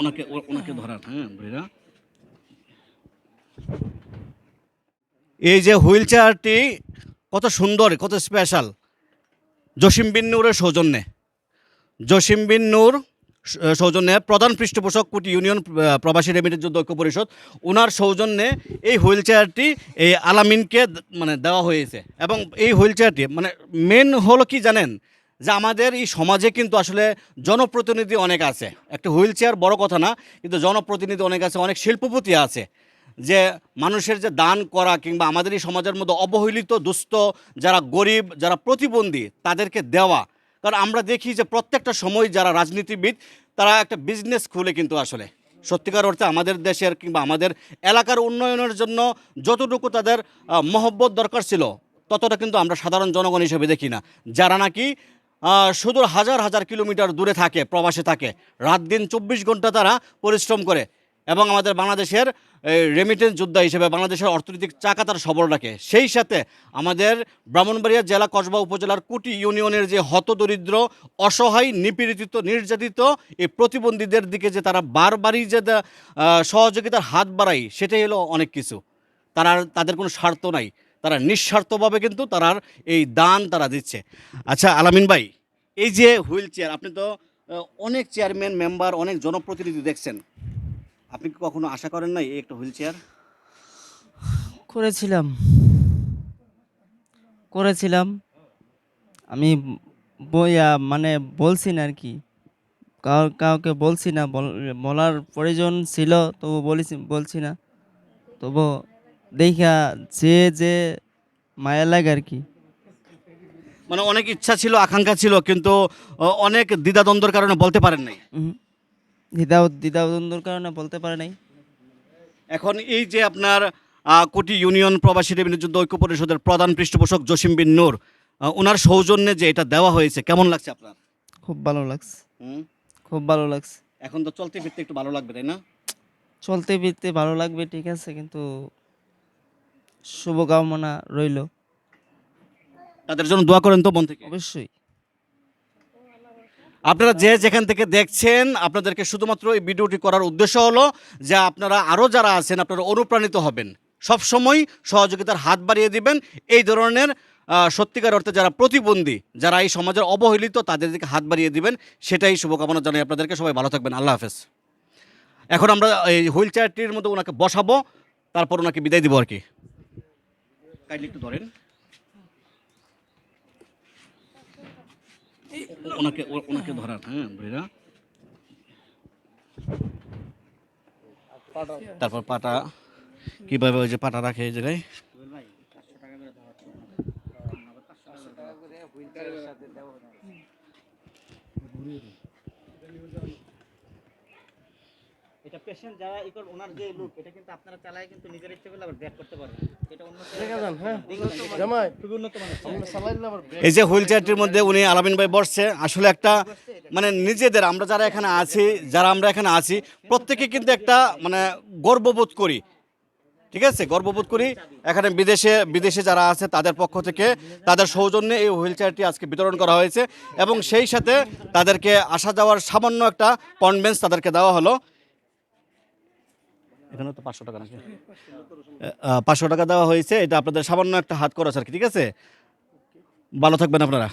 ওনাকে ওনাকে ধরান হ্যাঁ ভাইরা। এই যে হুইল চেয়ারটি কত সুন্দর, কত স্পেশাল জসিম বিন নূরের সৌজন্যে। জসিম বিন নূর সৌজন্যে প্রধান পৃষ্ঠপোষক কুটি ইউনিয়ন প্রবাসী রেমিটেন্স যুদ্ধ ঐক্য পরিষদ। ওনার সৌজন্যে এই হুইল চেয়ারটি এই আলামিনকে মানে দেওয়া হয়েছে। এবং এই হুইল চেয়ারটি মানে মেন হলো কি জানেন? যে আমাদের এই সমাজে কিন্তু আসলে জনপ্রতিনিধি অনেক আছে। একটা হুইল চেয়ার বড় কথা না, কিন্তু জনপ্রতিনিধি অনেক আছে, অনেক শিল্পপতি আছে। যে মানুষের যে দান করা কিংবা আমাদের এই সমাজের মধ্যে অবহেলিত, দুস্থ, যারা গরিব, যারা প্রতিবন্ধী, তাদেরকে দেওয়া। কারণ আমরা দেখি যে প্রত্যেকটা সময় যারা রাজনীতিবিদ, তারা একটা বিজনেস খুলে কিন্তু আসলে। সত্যিকার অর্থে আমাদের দেশের কিংবা আমাদের এলাকার উন্নয়নের জন্য যতটুকু তাদের মহব্বত দরকার ছিল, ততটা কিন্তু আমরা সাধারণ জনগণ হিসেবে দেখি না। যারা নাকি সুদূর হাজার হাজার কিলোমিটার দূরে থাকে, প্রবাসে থাকে। রাত দিন চব্বিশ ঘণ্টা তারা পরিশ্রম করে এবং আমাদের বাংলাদেশের রেমিটেন্স যোদ্ধা হিসেবে বাংলাদেশের অর্থনৈতিক চাকা তার সবল রাখে। সেই সাথে আমাদের ব্রাহ্মণবাড়িয়া জেলা কসবা উপজেলার কুটি ইউনিয়নের যে হতদরিদ্র, অসহায়, নিপীড়িত, নির্যাতিত এই প্রতিবন্ধীদের দিকে যে তারা বারবারই যে সহযোগিতার হাত বাড়ায়, সেটাই হলো অনেক কিছু। তারা, তাদের কোনো স্বার্থ নাই। তারা নিঃস্বার্থভাবে কিন্তু তারার এই দান তারা দিচ্ছে। আচ্ছা আলামিন ভাই, এই যে হুইল চেয়ার, আপনি তো অনেক চেয়ারম্যান, মেম্বার, অনেক জনপ্রতিনিধি দেখছেন। আপনি কি কখনো আশা করেন নাই এই একটা হুইল চেয়ার? করেছিলাম। করেছিলাম। আমি বইয়া মানে বলছি না আর কি। কাউ, কাউকে বলছি না, বল- বলার প্রয়োজন ছিল, তবু বলিছি, বলছি না। তবু দেখা যে যে মায়া লাগে আর কি মানে অনেক ইচ্ছা ছিল আকাঙ্ক্ষা ছিল কিন্তু অনেক দ্বিধাদ্বন্দ্বের কারণে বলতে পারেন নাই। দ্বিধা দ্বিধাদ্বন্দ্বর কারণে বলতে পারে নাই। এখন এই যে আপনার কোটি ইউনিয়ন প্রবাসী রেভিনিউ যুদ্ধ ঐক্য পরিষদের প্রধান পৃষ্ঠপোষক জসিম বিন নূর ওনার সৌজন্যে যে এটা দেওয়া হয়েছে কেমন লাগছে আপনার? খুব ভালো লাগছে? খুব ভালো লাগছে। এখন তো চলতে ফিরতে একটু ভালো লাগবে তাই না? চলতে ফিরতে ভালো লাগবে ঠিক আছে কিন্তু শুভকামনা রইল। তাদের জন্য দোয়া করেন তো মন থেকে। অবশ্যই। আপনারা যে যেখান থেকে দেখছেন আপনাদেরকে শুধুমাত্র এই ভিডিওটি করার উদ্দেশ্য হলো যে আপনারা আরও যারা আছেন আপনারা অনুপ্রাণিত হবেন। সব সময় সহযোগিতার হাত বাড়িয়ে দিবেন। এই ধরনের সত্যিকার অর্থে যারা প্রতিবন্ধী যারা এই সমাজের অবহেলিত তাদের দিকে হাত বাড়িয়ে দিবেন। সেটাই শুভকামনা জানাই আপনাদেরকে সবাই ভালো থাকবেন। আল্লাহ হাফেজ। এখন আমরা এই হুইল চেয়ারটির মধ্যে ওনাকে বসাবো তারপর ওনাকে বিদায় দিব আর কি। কাইন্ডলি একটু ধরেন। ওনাকে ওনাকে ধরান হ্যাঁ ভাইরা। তারপর পাটা কীভাবে ওই যে পাটা রাখে এই জায়গায়? এটা পেশেন্ট যারা ই করবে ওনার যে লুক এটা কিন্তু আপনারা চালায় কিন্তু নিজের ইচ্ছে করলে আবার ব্যাক করতে পারবেন। মানের এই যে হুইল চেয়ারটির মধ্যে উনি আলামিন ভাই বসছে আসলে একটা মানে নিজেদের আমরা যারা এখানে আছি যারা আমরা এখানে আছি প্রত্যেকে কিন্তু একটা মানে গর্ববোধ করি। ঠিক আছে? গর্ববোধ করি। এখানে বিদেশে বিদেশে যারা আছে তাদের পক্ষ থেকে তাদের সৌজন্যে এই হুইল চেয়ারটি আজকে বিতরণ করা হয়েছে এবং সেই সাথে তাদেরকে আসা যাওয়ার সামান্য একটা কনভেন্স তাদেরকে দেওয়া হলো। এখানে তো পাঁচশো টাকা নাকি? পাঁচশো টাকা দেওয়া হয়েছে। এটা আপনাদের সামান্য একটা হাত খরচ আর কি, ঠিক আছে? ভালো থাকবেন আপনারা।